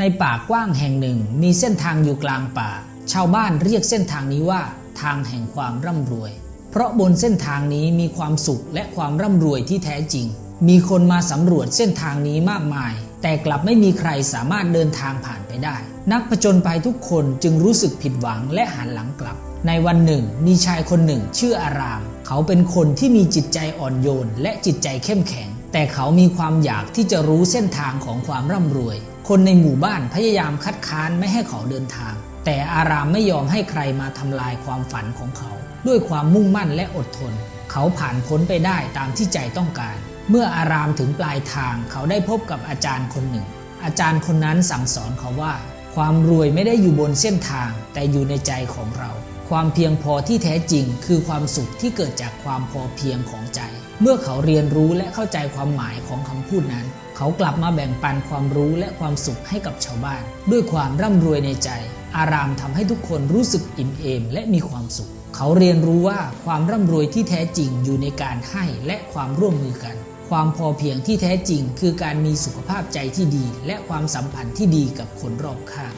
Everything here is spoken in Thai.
ในป่ากว้างแห่งหนึ่งมีเส้นทางอยู่กลางป่า ชาวบ้านเรียกเส้นทางนี้ว่า ทางแห่งความร่ำรวย เพราะบนเส้นทางนี้มีความสุขและความร่ำรวยที่แท้จริง มีคนมาสำรวจเส้นทางนี้มากมาย แต่กลับไม่มีใครสามารถเดินทางผ่านไปได้ นักผจญภัยทุกคนจึงรู้สึกผิดหวังและหันหลังกลับ ในวันหนึ่ง มีชายคนหนึ่งชื่ออาราม เขาเป็นคนที่มีจิตใจอ่อนโยนและจิตใจเข้มแข็ง แต่เขามีความอยากที่จะรู้เส้นทางของความร่ำรวย คนในหมู่บ้านพยายามคัดค้านไม่ให้เขาเดินทาง แต่อารามไม่ยอมให้ใครมาทำลายความฝันของเขา ด้วยความมุ่งมั่นและอดทน เขาผ่านพ้นไปได้ตามที่ใจต้องการ เมื่ออารามถึงปลายทางเขาได้พบกับอาจารย์คนหนึ่ง อาจารย์คนนั้นสั่งสอนเขาว่า ความรวยไม่ได้อยู่บนเส้นทาง แต่อยู่ในใจของเรา ความเพียงพอที่แท้จริง คือความสุขที่เกิดจากความพอเพียงของใจ เมื่อเขาเรียนรู้และเข้าใจความหมายของคำพูดนั้น เขากลับมาแบ่งปันความรู้และความสุขให้กับชาวบ้าน ด้วยความร่ำรวยในใจ อารามทำให้ทุกคนรู้สึกอิ่มเอมและมีความสุข เขาเรียนรู้ว่าความร่ำรวยที่แท้จริงอยู่ในการให้และความร่วมมือกัน ความพอเพียงที่แท้จริง คือการมีสุขภาพใจที่ดี และความสัมพันธ์ที่ดีกับคนรอบข้าง